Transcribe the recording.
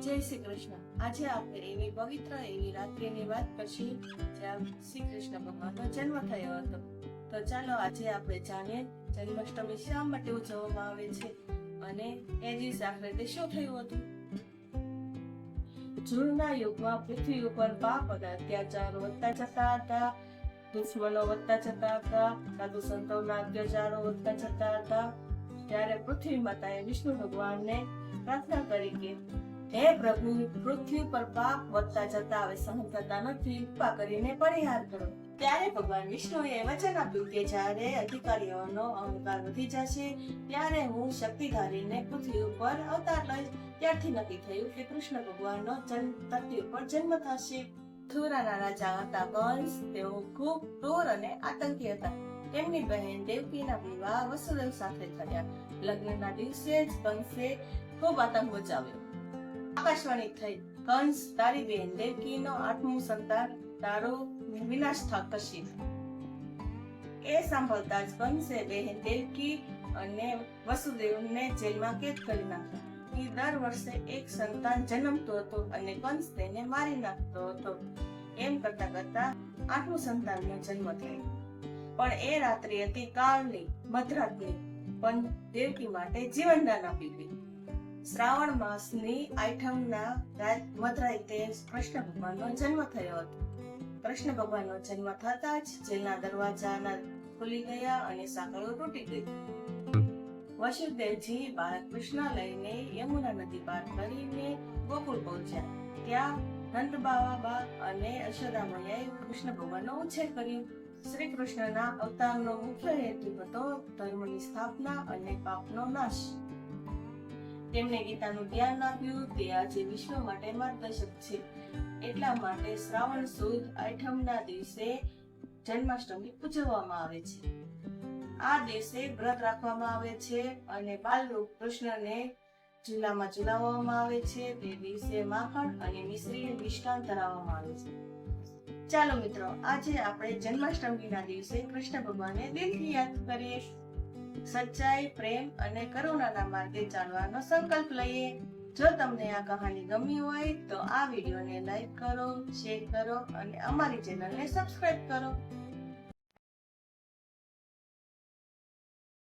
જય શ્રી કૃષ્ણ. આજે આપણે એવી પવિત્ર, એવી રાત્રિની વાત કરશી, જ્યાં શ્રી કૃષ્ણ ભગવાનનો જન્મ થયો હતો. તો ચાલો આજે આપણે જાણીએ, જન્માષ્ટમી શા માટે ઉજવવામાં આવે છે અને એ દિવસ આખરે શું થયું હતું? જૂનના યુગમાં પૃથ્વી ઉપર પાપ અને અત્યાચારો વધતા જતા હતા. દુશ્મનો વધતા જતા હતા, સાધુ સંતોના અત્યાચારો વધતા જતા હતા. ત્યારે પૃથ્વી માતાએ વિષ્ણુ ભગવાનને પ્રાર્થના કરી કે હે પ્રભુ, પૃથ્વી પર પાપ વધતા જતા હવે સહન થતા નથી. કૃપા કરીને પરિહાર કરો. ત્યારે ભગવાન વિષ્ણુએ વચન આપ્યું કે જ્યારે અધિકારીઓનો અહંકાર વધી જશે, ત્યારે હું શક્તિ ધારીને પૃથ્વી ઉપર અવતાર લઈશ. ત્યારથી નક્કી થયું કે કૃષ્ણ ભગવાનનો જન્મ, ધરતી ઉપર જન્મ થશે. મથુરાના રાજા હતા કંસ તેઓ ખૂબ ક્રૂર અને આતંકી હતા. તેમની બહેન દેવકીના વિવાહ વસુદેવ સાથે થયા. લગ્નના દિવસે જ કંસે ખૂબ આતંક મચાવ્યો. આકાશવાણી થઈ કંસ તારી બેન દેવકીનો આઠમું સંતાન તારો વિનાશ થશે એ સાંભળતા જ કંસે બહેન દેવકી અને વસુદેવને જેલમાં કેદ કરી નાખ્યા દર વર્ષે એક સંતાન જન્મતો હતો અને કંસ તેને મારી નાખતો હતો એમ કરતા કરતા આઠમું સંતાનનો જન્મ થયો પણ એ રાત્રિ હતી કાળની મધરાતની પણ દેવકી માટે જીવનદાન આપી ગઈ શ્રાવણ માસની આઠમના રાત મધરાતે કૃષ્ણ ભગવાનનો જન્મ થયો હતો. કૃષ્ણ ભગવાનનો જન્મ થતા જ જેલના દરવાજાના ખુલી ગયા અને સાંકળો તૂટી ગઈ. વસુદેવજી બાળકૃષ્ણ લઈને યમુના નદી પાર કરીને ગોકુળ પહોંચ્યા. ત્યાં નંદ બાબા અને યશોદા મૈયાએ કૃષ્ણ ભગવાનનો ઉછેર કર્યો. શ્રી કૃષ્ણના અવતારનો મુખ્ય હેતુ હતો ધર્મની સ્થાપના અને પાપનો નાશ. તેમણે ગીતાનું ધ્યાન આપ્યું તે આજે વિશ્વ માટે માર્ગદર્શક છે. એટલા માટે શ્રાવણ સુદ આઠમના દિવસે જન્માષ્ટમી ઉજવવામાં આવે છે. આ દિવસે વ્રત રાખવામાં આવે છે અને બાલરૂપ કૃષ્ણને ચૂલામાં ચૂલાવવામાં આવે છે. તે દિવસે માખણ અને મિશ્રી મિષ્ટાન ધરાવવામાં આવે છે. ચાલો મિત્રો, આજે આપણે જન્માષ્ટમીના દિવસે કૃષ્ણ ભગવાનને દિલથી યાદ કરીએ. સચ્ચાઈ, પ્રેમ અને કરુણાના માર્ગે ચાલવાનો સંકલ્પ લઈએ. જો તમને આ કહાની ગમી હોય તો આ વિડીયોને લાઈક કરો, શેર કરો અને અમારી ચેનલને સબસ્ક્રાઇબ કરો.